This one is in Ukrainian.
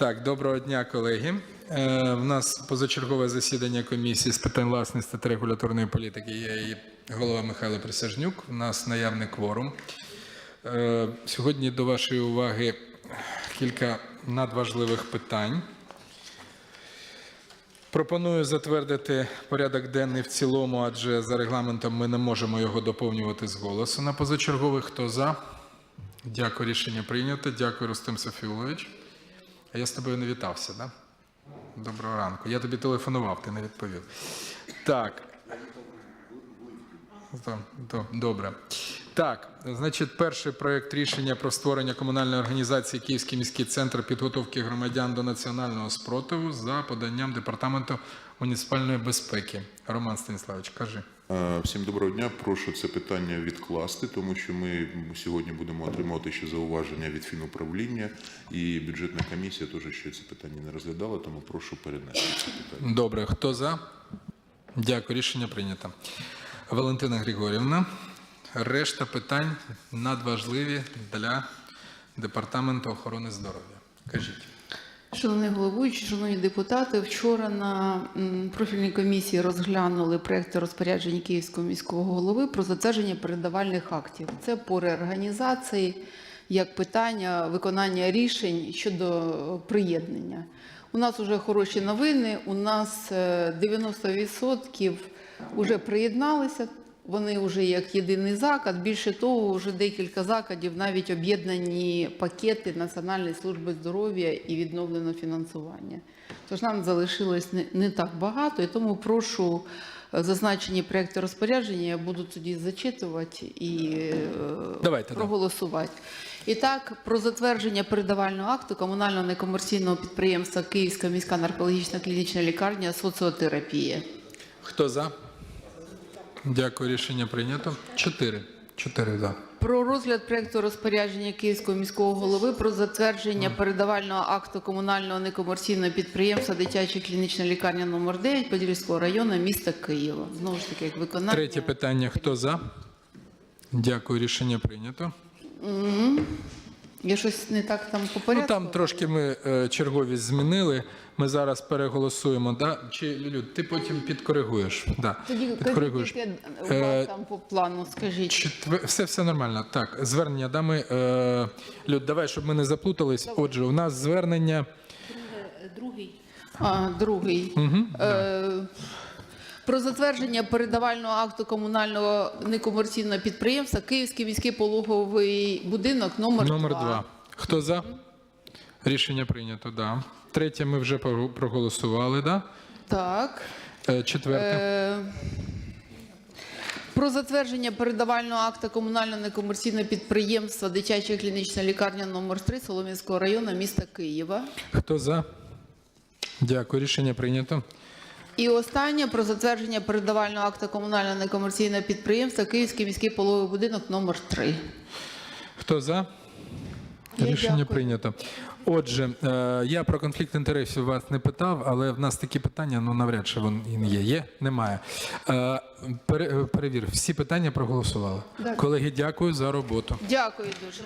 Так, доброго дня, колеги. Е, в нас позачергове засідання комісії з питань власності та регуляторної політики. Я її голова Михайло Присяжнюк. У нас наявний кворум. Е, сьогодні до вашої уваги кілька надважливих питань. Пропоную затвердити порядок денний в цілому, адже за регламентом ми не можемо його доповнювати з голосу на позачергових. Хто за? Дякую, рішення прийнято. Дякую, Рустем Софілович. А я з тобою не вітався, да? Доброго ранку. Я тобі телефонував, ти не відповів. Так. До- до- Добре. Так, значить, перший проект рішення про створення комунальної організації Київський міський центр підготовки громадян до національного спротиву за поданням департаменту муніципальної безпеки. Роман Станіславович, кажи. Всім доброго дня. Прошу це питання відкласти, тому що ми сьогодні будемо отримувати ще зауваження від фінуправління, і бюджетна комісія теж ще це питання не розглядала, тому прошу перенести це питання. Добре, хто за? Дякую, рішення прийнято. Валентина Григорівна. Решта питань надважливі для департаменту охорони здоров'я. Кажіть. Шановний головуючий, шановні депутати, вчора на профільній комісії розглянули проекти розпорядження Київського міського голови про затвердження передавальних актів. Це по реорганізації як питання виконання рішень щодо приєднання. У нас вже хороші новини. У нас е, 90% вже приєдналися. Вони вже як єдиний заклад. Більше того, вже декілька закладів навіть об'єднані пакети Національної служби здоров'я і відновлено фінансування. Тож нам залишилось не, не так багато, і тому прошу е, зазначені проекти розпорядження, я буду тоді зачитувати і е, Давайте, проголосувати. І так, про затвердження передавального акту комунального некомерційного підприємства Київська міська наркологічна клінічна лікарня соціотерапія. Хто за? Дякую, рішення прийнято. Чотири. Чотири за. Про розгляд проекту розпорядження Київського міського голови про затвердження передавального акту комунального некомерційного підприємства дитяча клінічна лікарня номер 9 Подільського району міста Києва. Знову ж таки, як виконання. Третє питання. Хто за? Дякую, рішення прийнято. Я щось не так там по Ну там трошки ми е, черговість змінили. Ми зараз переголосуємо. Да? Чи Люд, ти потім підкоригуєш? Да. Тоді підкоригуєш. кажіть, яке Е, там по плану, скажіть. Четвер... Все, все нормально. Так, звернення дами. Е... Люд, давай, щоб ми не заплутались. Отже, у нас звернення. А, другий. Е, Про затвердження передавального акту комунального некомерційного підприємства Київський міський пологовий будинок номер, Номер два. Хто за? Рішення прийнято, да. Третє ми вже проголосували, да? Так. Е, Четверте. Е, Про затвердження передавального акта комунального некомерційного підприємства Дитяча клінічна лікарня номер 3 Солом'янського району міста Києва. Хто за? Дякую, рішення прийнято. І останнє про затвердження передавального акта комунального некомерційного підприємства Київський міський пологовий будинок номер 3 Хто за? Я Рішення дякую. прийнято. Отже, е, я про конфлікт інтересів вас не питав, але в нас такі питання, ну навряд чи він є. Є? Немає. Е, е, перевір, всі питання проголосували. Так. Колеги, дякую за роботу. Дякую дуже.